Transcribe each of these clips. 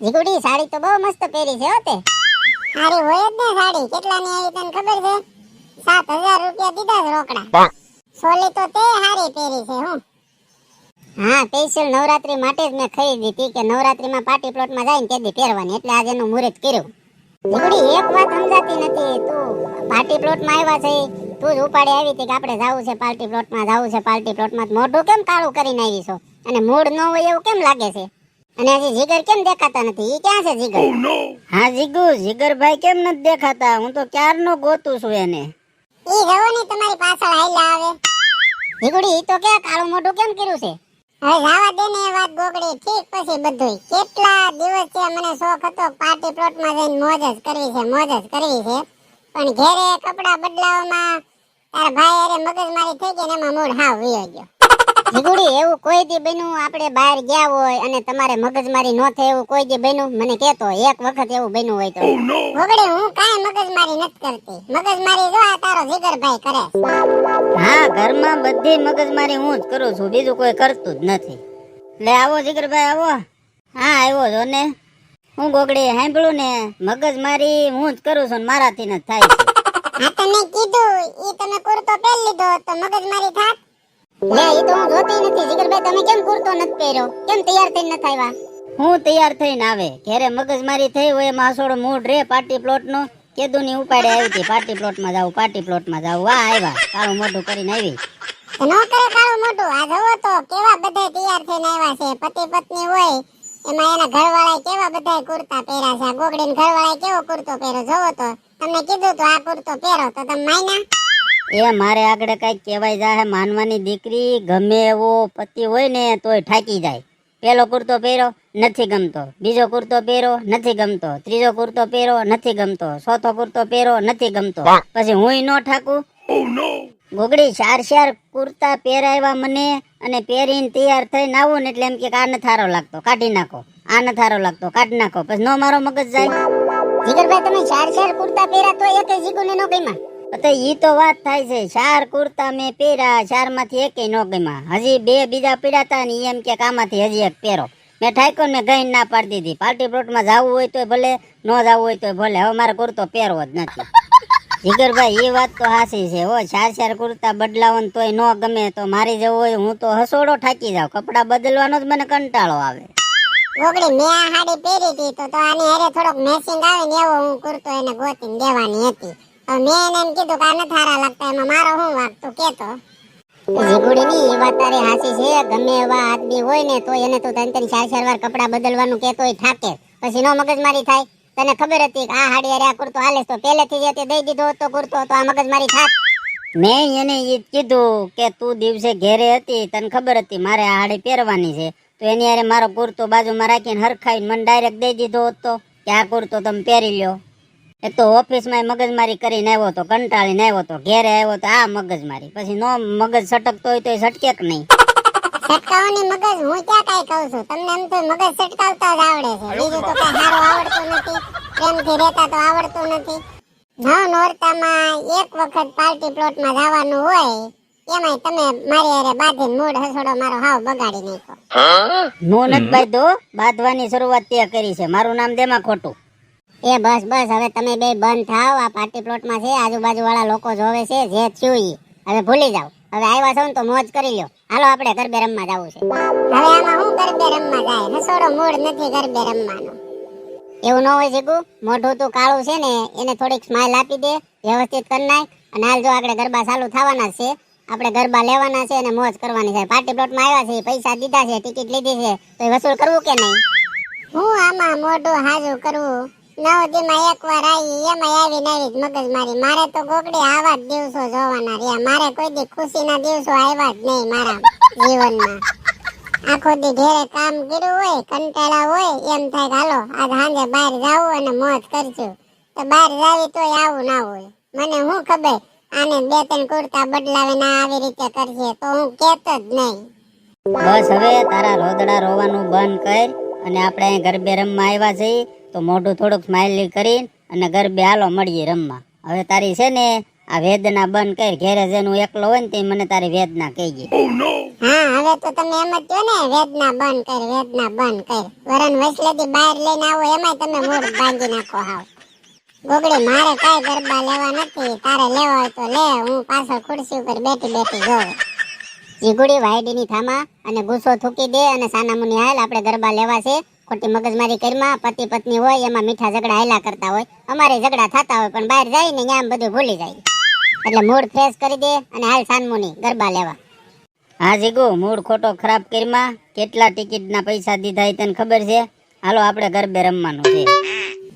જીગુડી સાડી તો બહુ મસ્ત પહેરી છે હો તે. સારી હોય જ ને સાડી. કેટલાની આવી તને ખબર છે? સાત હજાર રૂપિયા દીધા છે રોકડા. સોલી તો તે હારી પહેરી છે હું. હા સ્પેશિયલ નવરાત્રી માટે જ મેં ખરીદી હતી કે નવરાત્રીમાં પાર્ટી પ્લોટમાં જાય ને તે દી પહેરવાની એટલે આજે એનું મુહૂર્ત કર્યું. જીગુડી એક વાત સમજાતી નથી. તું પાર્ટી પ્લોટમાં આવ્યા છે તું જ ઉપાડી આવી હતી કે આપણે જવું છે પાર્ટી પ્લોટમાં જવું છે પાર્ટી પ્લોટમાં મોઢું કેમ કાળું કરીને આવી છો? અને મૂડ ન હોય એવું કેમ લાગે છે? અને આજે જીગર કેમ દેખાતા નથી? ઈ ક્યાં છે જીગર? હા જીગુ જીગરભાઈ કેમ નથી દેખાતા? હું તો ક્યારનો ગોતું છું એને. ઈ રવો ની તમારી પાછળ હાલ્યા આવે. જીગુડી ઈ તો કે કાળું મોઢું કેમ કર્યું છે? હવે જાવા દે ને એ વાત ગોગડી. ઠીક પછી બધું કેટલા દિવસ છે મને શોખ હતો પાર્ટી પ્લોટમાં જઈને મોજ જ કરવી છે મોજ જ કરવી છે. પણ ઘેરે કપડા બદલાવવામાં તારા ભાઈ અરે મગજમારી થઈ ગઈ ને એમાં મૂડ હાવ વિયો ગયો. જીગુડી એવું કોઈ દી બન્યું? આપણે બહાર ગયા હોય અને તમારે મગજમારી ન થાય એવું કોઈ દી બન્યું? મને કહેતો એક વખત એવું બન્યું હોય તો. ગોગડી હું કાંઈ મગજમારી નથી કરતી. મગજમારી જો આ તારો જીગરભાઈ કરે. હા ઘરમાં બધી મગજમારી હું જ કરું છું. બીજું કોઈ કરતું જ નથી. લે આવો જીગરભાઈ આવો. હા આવ્યો છો ને હું ગોગડી સાંભળું ને મગજમારી હું જ કરું છું ને મારાથી ન થાય. છે હા તો મેં કીધું ઈ તમે કુર્તો પહેરી લીધો તો મગજમારી થાત? લે ઈ તો હું જોતી નથી. જીગરભાઈ તમે કેમ કુર્તો નથી પહેર્યો? કેમ તૈયાર થઈને નથી આવ્યા? હું તૈયાર થઈને આવે. ઘેરે મગજમારી થઈ હોય એમાં હસોડો મૂડ રે પાર્ટી પ્લોટ નો કેદુની ઉપાડે આવી હતી. પાર્ટી પ્લોટમાં જાવ પાર્ટી પ્લોટમાં જાવ વાહ આવ્યા. કાળું મોઢું કરીને આવી. નો કરે કાળું મોટું આ જવો તો કેવા બધા તૈયાર થઈને આવ્યા છે. પતિ પત્ની હોય એમાં એના ઘરવાળાએ કેવા બધા કુર્તા પહેર્યા છે? આ ઘરવાળાએ કેવો કુર્તો પહેર્યો? જોવો તો. તમને કીધું તો આ કુર્તો પહેરો. તો તમે માયના? એ મારે આગળ કંઈક કહેવાય જાય માનવાની દીકરી ગમે એવો પતિ હોય ને તોય ઠાકી જાય. પેલો કુર્તો પહેરો નથી ગમતો. બીજો કુર્તો પહેરો નથી ગમતો. ત્રીજો કુર્તો પહેરો નથી ગમતો. ચોથો કુર્તો પહેરો નથી ગમતો. પછી હુંય નો ઠાકું ગોગડી ચાર ચાર કુર્તા પહેરાવ્યા મને અને પહેરીને તૈયાર થઈને આવું ને એટલે એમ કે આ થારો લાગતો. કાઢી નાખો. આ થારો લાગતો. કાઢી નાખો. પછી નો મારો મગજ જાય. જીગરભાઈ તમે ચાર ચાર કુર્તા પહેરા તો એક જીગુને નો ગમ્યા? તો ઈ તો વાત થાય છે, ચાર કુર્તા મેં પહેર્યા ચારમાંથી એકેય નો ગમ્યા. હજી બે બીજા પીડાતા ને એમ કે આમાંથી હજી એક પહેરો. મેં ઠાઈકો ને ગઈ ના પાડી દીધી. પાર્ટી પ્લોટમાં જવું હોય તો ભલે, ન જવું હોય તો ભલે. હવે મારે કુર્તો પહેરવો જ નથી. જીગરભાઈ એ વાત તો હાસી છે. હો, ચાર ચાર કુર્તા બદલાવો ને તોય ન ગમે તો મારી જવું હોય હું તો હસોડો ઠાકી જાઉં. કપડા બદલવાનો જ મને કંટાળો આવે. ગોગડી મેં આ હાડી પહેરી હતી તો આની હારે થોડોક મેચિંગ આવે ને એવો હું કુર્તો એને ગોતીને દેવાની હતી. મેં એને એમ કીધું કે આ નથી હારા લાગતા એમાં મારો શું વાંક? તું કેતો. જીગુડી ની એ વાત તારી હાસી છે. ગમે એવા આદમી હોય ને તો એને તું ત્રણ ત્રણ ચાર ચાર વાર કપડા બદલવાનું કેતો હોય થાકે. પછી નો મગજમારી થાય. તને ખબર હતી કે આ હાડી અરે આ કુર્તો હાલે તો પહેલેથી જે દઈ દીધો હતો કુર્તો, તો આ મગજમારી થાક મેં એને એ કીધું કે તું દિવસે ઘેરે હતી, તને ખબર હતી મારે આ હાડી પહેરવાની છે. તો એની હારે મારો કુર્તો બાજુમાં રાખીને હરખાઈને મને ડાયરેક્ટ દઈ દીધો હતો કે આ કુર્તો તમે પહેરી લ્યો. એક તો ઓફિસમાં મગજમારી કરીને આવ્યો તો કંટાળીને આવ્યો તો ઘેરે આવ્યો તો આ મગજમારી. પછી નો મગજ સટકતો હોય તો એ સટકે કે નહીં? સટકાવાની મગજ હું ક્યાં કાંઈ કહું છું? તમને એમ તો મગજ સટકાવતા જ આવડે છે. બીજું તો કઈ સારું આવડતું નથી. પ્રેમથી રહેતા તો આવડતું નથી. નવ નોરતામાં એક વખત પાર્ટી પ્લોટમાં જવાનું હોય એમાંય તમે મારી હારે બાંધીને મૂડ હસડો મારો હાવ બગાડી નાખ્યો. હું નથી બાંધો બાંધવાની શરૂઆત તે કરી છે. મારું નામ દેમાં ખોટું એ બસ બસ હવે તમે બે બંધ થાવ આ પાર્ટી પ્લોટમાં છે આજુબાજુ વાળા લોકો જોવે છે જે થયું ઈ. હવે ભૂલી જાવ હવે આવ્યા છો ને તો મોજ કરી લ્યો. હાલો આપણે ગરબે રમવા જવું છે. હવે આમાં હું ગરબે રમવા જાય? રસોડો મૂડ નથી ગરબે રમવાનો. એવું ન હોય શીખું. મોઢું તું કાળું છે ને એને થોડીક સ્માઈલ આપી દે વ્યવસ્થિત કરી નાખ. અને હાલ જો આપણે ગરબા ચાલુ થવાના છે આપણે ગરબા લેવાના છે અને મોજ કરવાની છે. પાર્ટી પ્લોટમાં આવ્યા છે પૈસા દીધા છે ટિકિટ લીધી છે તો એ વસૂલ કરવું કે નહીં? હું આમાં મોઢું હાજુ કરવું? નવ દીમાં એક વાર આવી, એમાં આવી આવી જ મગજમારી મારે. તો ગોગડી આવા જ દિવસો જોવાના રહ્યા. મારે કોઈ દી ખુશીના દિવસો આવ્યા જ નહીં મારા જીવનમાં. આખો દી ઘેરે કામ કર્યું હોય, કંટાળા હોય, એમ થાય હાલો, આજ સાંજે બહાર જાવું અને મોજ કરશું. તો બહાર જાવી તોય આવું ના હોય. મને હું ખબર આને બે ત્રણ કુર્તા બદલાવે ના આવી રીતે કરશે તો હું કેતો જ નહીં. બસ હવે તારા રોદડા રોવાનું બંધ કર અને આપણે અહીં ગરબે રમવા આવ્યા છીએ. તો મોઢું થોડુંક સ્માઇલી કરીને અને ગરબે હાલો મળીએ રમવા. હવે તારી છે ને આ વેદના બંધ કર ઘેરે જેનું એકલો હોય ને તે મને તારી વેદના કહી ગઈ હા હવે તો તમે એમ જ કહો ને વેદના બંધ કર વેદના બંધ કર. વરણ વસલેથી બહાર લઈને આવો એમાં તમે મૂળ ભાંગી નાખો હાવ. ગોગડી મારે કાઈ ગરબા લેવા નથી તારે લેવા હોય તો લે હું પાછળ ખુરશી ઉપર બેઠી બેઠી જોઉં. ચીગુડી વાયડીની થામા અને ગુસ્સો થૂકી દે અને સાનામુની હાલ આપણે ગરબા લેવા છે. ખોટી મગજમારી કરીમાં પતિ પત્ની હોય એમાં મીઠા ઝઘડા હેલા કરતા હોય. અમારે ઝઘડા થતા હોય પણ બહાર જાય ને ત્યાં આમ બધું ભૂલી જાય. એટલે મૂડ ફ્રેશ કરી દે અને હાલ સાનમુની ગરબા લેવા. હા જીગુ મૂડ ખોટો ખરાબ કરીમાં. કેટલા ટિકિટના પૈસા દીધા તને ખબર છે? હાલો આપણે ગરબે રમવાનું છે.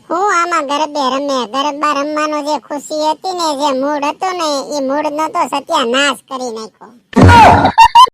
હું આમાં ગરબે રમે. ગરબા રમવાનો જે ખુશી હતી ને જે મૂડ હતો ને એ મૂડ નો તો સત્યાનાશ કરી નાખ્યો.